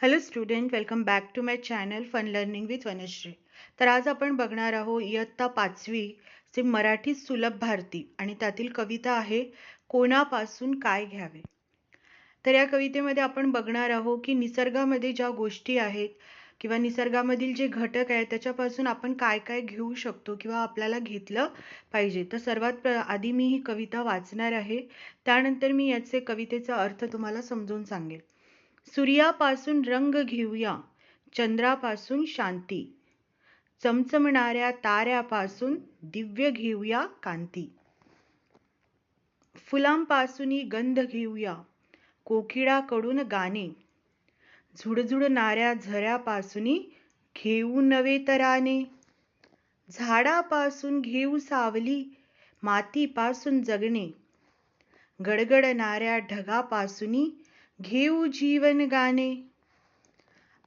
Hello student welcome back to my channel fun learning with Vanashree तर आज आपण बघणार आहोत इयत्ता पाचवी जे मराठी सुलभ भारती. आणि त्यातील कविता आहे कोणापासून काय घ्यावे? तर या कवितेमध्ये आपण बघणार आहोत की निसर्गामध्ये ज्या गोष्टी आहेत किंवा निसर्गामधील जे घटक आहेत त्याच्यापासून आपण काय काय घेऊ शकतो किंवा आपल्याला घेतलं पाहिजे. तर सर्वात आधी मी ही कविता वाचणार आहे. त्यानंतर मी याचे कवितेचा अर्थ तुम्हाला समजून सांगेल. सूर्यापासून रंग घेऊया चंद्रापासून शांती. चमचमणाऱ्या ताऱ्यापासून दिव्य घेऊया कांती. फुलांपासूनही गंध घेऊया कोकिळाकडून गाणे. झुडझुडणाऱ्या झऱ्यापासून घेऊ नवे तराने. झाडापासून घेऊ सावली मातीपासून जगणे. गडगडणाऱ्या ढगापासून घेऊ जीवन गाणे.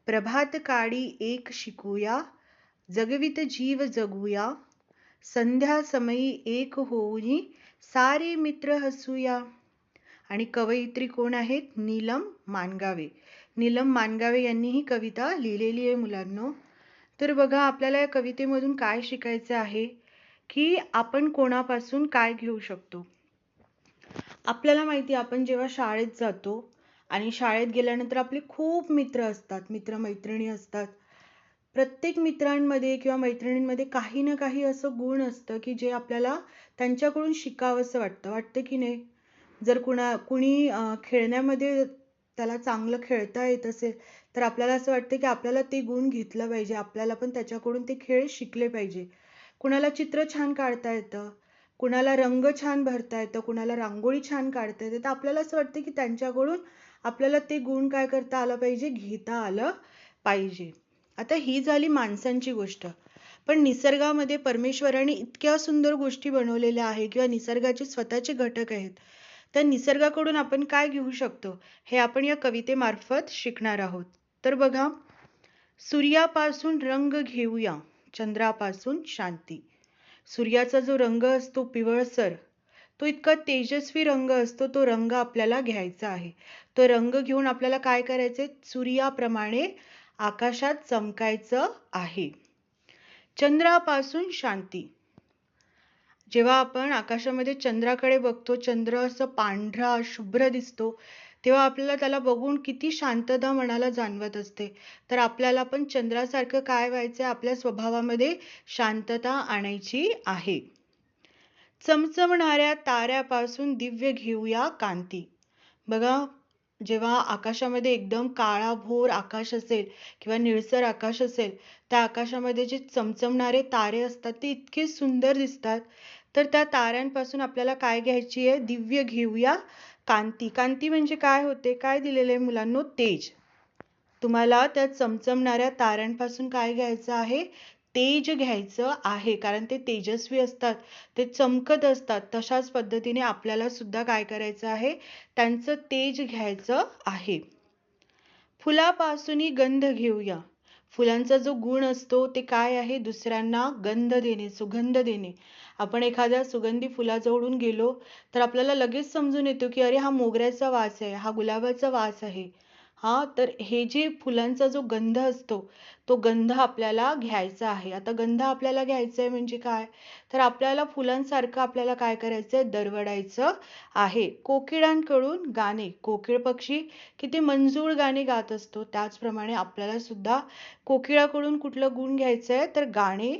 प्रभात काळी एक शिकूया जगवित जीव जगूया. संध्या समयी एक होऊनी सारे मित्र हसूया. आणि कवयित्री कोण आहेत? नीलम मानगावे. नीलम मानगावे यांनी ही कविता लिहिलेली आहे मुलांनो. तर बघा आपल्याला या कवितेमधून काय शिकायचं आहे की आपण कोणापासून काय घेऊ शकतो? आपल्याला माहिती आपण जेव्हा शाळेत जातो आणि शाळेत गेल्यानंतर आपले खूप मित्र असतात मित्रमैत्रिणी असतात. प्रत्येक मित्रांमध्ये किंवा मैत्रिणींमध्ये काही ना काही असं गुण असतं की जे आपल्याला त्यांच्याकडून शिकावंसं वाटतं. वाटतं की नाही? जर कुणा कुणी खेळण्यामध्ये त्याला चांगलं खेळता येत असेल तर आपल्याला असं वाटतं की आपल्याला ते गुण घेतलं पाहिजे. आपल्याला पण त्याच्याकडून ते खेळ शिकले पाहिजे. कुणाला चित्र छान काढता येतं कुणाला रंग छान भरता येतं कुणाला रांगोळी छान काढता येते तर आपल्याला असं वाटतं की त्यांच्याकडून आपल्याला ते गुण काय करता आलं पाहिजे? घेता आलं पाहिजे. आता ही झाली माणसांची गोष्ट. पण निसर्गामध्ये परमेश्वराने इतक्या सुंदर गोष्टी बनवलेल्या आहे किंवा निसर्गाचे स्वतःचे घटक आहेत तर निसर्गाकडून आपण काय घेऊ शकतो? हे आपण या कवितेमार्फत शिकणार आहोत. तर बघा सूर्यापासून रंग घेऊया चंद्रापासून शांती. सूर्याचा जो रंग असतो पिवळसर तो इतका तेजस्वी रंग असतो तो रंग आपल्याला घ्यायचा आहे. तो रंग घेऊन आपल्याला काय करायचे सूर्याप्रमाणे आकाशात चमकायचं आहे. चंद्रापासून शांती. जेव्हा आपण आकाशामध्ये चंद्राकडे बघतो चंद्र असं पांढरा शुभ्र दिसतो तेव्हा आपल्याला त्याला बघून किती शांतता मनाला जाणवत असते. तर आपल्याला पण चंद्रासारखं काय व्हायचं आपल्या स्वभावामध्ये शांतता आणायची आहे. चमचमणाऱ्या ताऱ्यापासून दिव्य घेऊया कांती. बघा जेव्हा आकाशामध्ये एकदम काळाभोर आकाश असेल किंवा निळसर आकाश असेल त्या आकाशामध्ये जे चमचमणारे तारे असतात ते इतके सुंदर दिसतात. तर त्या ताऱ्यांपासून आपल्याला काय घ्यायची आहे? दिव्य घेऊया कांती. कांती म्हणजे काय होते? काय दिलेले आहे मुलांनो? तेज. तुम्हाला त्या चमचमणाऱ्या ताऱ्यांपासून काय घ्यायचं आहे? तेज घ्यायचं आहे. कारण ते तेजस्वी असतात. ते चमकत असतात. तशाच पद्धतीने आपल्याला सुद्धा काय करायचं आहे? त्यांचं तेज घ्यायचं आहे. फुलापासून गंध घेऊया. फुलांचा जो गुण असतो ते काय आहे? दुसऱ्यांना गंध देणे सुगंध देणे. आपण एखाद्या सुगंधी फुलाजवळून गेलो तर आपल्याला लगेच समजून येतो की अरे हा मोगऱ्याचा वास आहे. हा गुलाबाचा वास आहे. हां तर हे जे फुलांचा जो गंध असतो तो गंध आपल्याला घ्यायचा आहे. आता गंध आपल्याला घ्यायचा आहे म्हणजे काय? तर आपल्याला फुलांसारखं आपल्याला काय करायचं आहे दरवडायचं आहे. कोकिळांकडून गाणे कोकिळ पक्षी किती मंजूळ गाणे गात असतो त्याचप्रमाणे आपल्याला सुद्धा कोकिळाकडून कुठलं गुण घ्यायचं आहे तर गाणे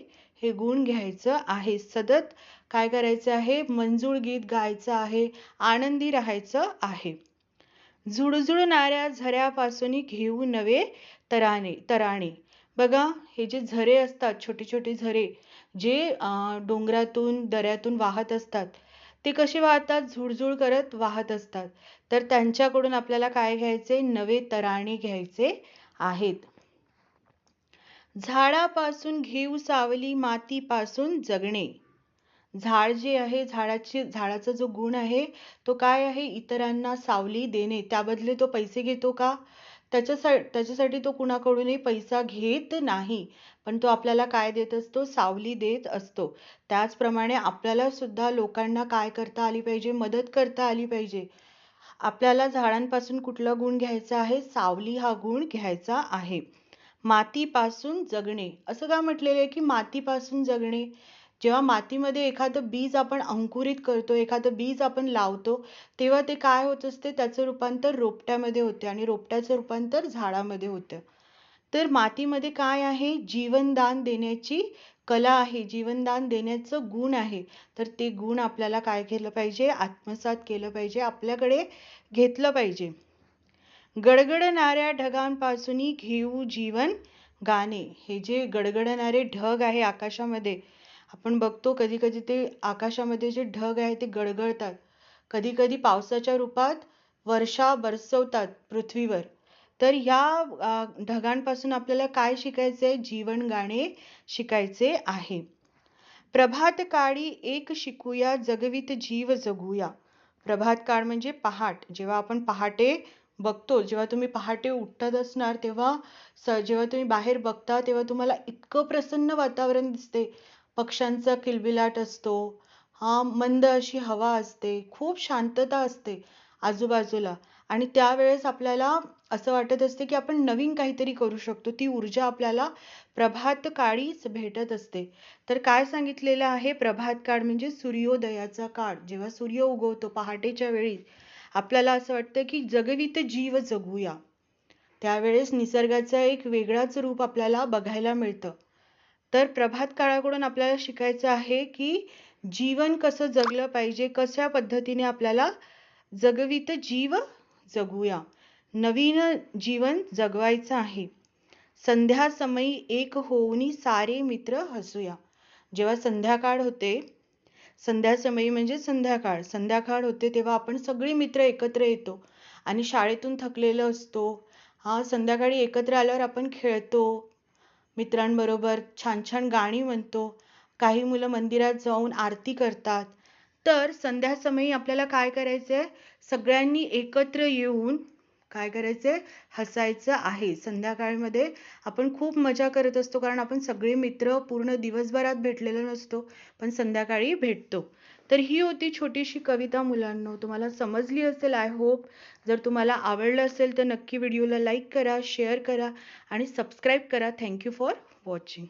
हे गुण घ्यायचं आहे. सतत काय करायचं आहे? मंजूळ गीत गायचं आहे. आनंदी राहायचं आहे. झुळझुळणाऱ्या झऱ्यापासून घेऊ नवे तराने तराणे. बघा हे जे झरे असतात छोटे छोटे झरे जे डोंगरातून दऱ्यातून वाहत असतात ते कसे वाहतात? झुळझुळ करत वाहत असतात. तर त्यांच्याकडून आपल्याला काय घ्यायचे? नवे तराणे घ्यायचे आहेत. झाडापासून घेऊ सावली मातीपासून जगणे. झाड जे आहे झाडाची झाडाचा जो गुण आहे तो काय आहे? इतरांना सावली देणे. त्याबदले तो पैसे घेतो का? त्याच्यासा त्याच्यासाठी तो कुणाकडूनही पैसा घेत नाही. पण तो आपल्याला काय देत असतो? सावली देत असतो. त्याचप्रमाणे आपल्याला सुद्धा लोकांना काय करता आली पाहिजे? मदत करता आली पाहिजे. आपल्याला झाडांपासून कुठला गुण घ्यायचा आहे? सावली हा गुण घ्यायचा आहे. मातीपासून जगणे. असं का म्हटलेलं आहे की मातीपासून जगणे? जेव्हा मातीमध्ये एखादं बीज आपण अंकुरित करतो एखादं बीज आपण लावतो तेव्हा ते काय होत असते? त्याचं रूपांतर रोपट्यामध्ये होते आणि रोपट्याचं रूपांतर झाडामध्ये होतं. तर मातीमध्ये काय आहे? जीवनदान देण्याची कला आहे. जीवनदान देण्याचं गुण आहे. तर ते गुण आपल्याला काय केलं पाहिजे? आत्मसात केलं पाहिजे. आपल्याकडे घेतलं पाहिजे. गडगडणाऱ्या ढगांपासून घेऊ जीवन गाणे. हे जे गडगडणारे ढग आहे आकाशामध्ये आपण बघतो कधी कधी ते आकाशामध्ये जे ढग आहे ते गडगडतात. कधी कधी पावसाच्या रूपात वर्षा बरसवतात पृथ्वीवर. तर ह्या ढगांपासून आपल्याला काय शिकायचं आहे जीवन गाणे शिकायचे आहे. प्रभात काळी एक शिकूया जगवित जीव जगूया. प्रभात काळ म्हणजे पहाट. जेव्हा आपण पहाटे बघतो जेव्हा तुम्ही पहाटे उठत असणार तेव्हा स जेव्हा तुम्ही बाहेर बघता तेव्हा तुम्हाला इतकं प्रसन्न वातावरण दिसते. पक्ष्यांचा किलबिलाट असतो. हा मंद अशी हवा असते. खूप शांतता असते आजूबाजूला. आणि त्यावेळेस आपल्याला असं वाटत असते की आपण नवीन काहीतरी करू शकतो. ती ऊर्जा आपल्याला प्रभात काळीच भेटत असते. तर काय सांगितलेलं आहे? प्रभात काळ म्हणजे सूर्योदयाचा काळ. जेव्हा सूर्य उगवतो पहाटेच्या वेळी आपल्याला असं वाटतं की जगवित जीव जगूया. त्यावेळेस निसर्गाचं एक वेगळाच रूप आपल्याला बघायला मिळतं. तर प्रभात काळाकडून आपल्याला शिकायचं आहे की जीवन कसं जगलं पाहिजे कशा पद्धतीने आपल्याला जगवित जीव जगूया. नवीन जीवन जगवायचं आहे. संध्या समयी एक होऊनी सारे मित्र हसूया. जेव्हा संध्याकाळ होते संध्यासमयी म्हणजे संध्याकाळ. संध्याकाळ होते तेव्हा आपण सगळे मित्र एकत्र येतो आणि शाळेतून थकलेलो असतो. हा संध्याकाळी एकत्र आल्यावर आपण खेळतो. मित्रांबरोबर छान छान गाणी म्हणतो. काही मुलं मंदिरात जाऊन आरती करतात. तर संध्यासमयी आपल्याला काय करायचं आहे सगळ्यांनी एकत्र येऊन काय करायचं आहे हसायचं आहे. संध्याकाळमध्ये आपण खूप मजा करत असतो कारण आपण सगळे मित्र पूर्ण दिवसभरात भेटलेलो नसतो पण संध्याकाळी भेटतो. तर ही होती छोटीशी कविता मुलांनो. तुम्हाला समजली असेल आय होप जर तुम्हाला आवडलं असेल तर नक्की व्हिडिओला लाईक करा शेअर करा आणि सबस्क्राईब करा. Thank you for watching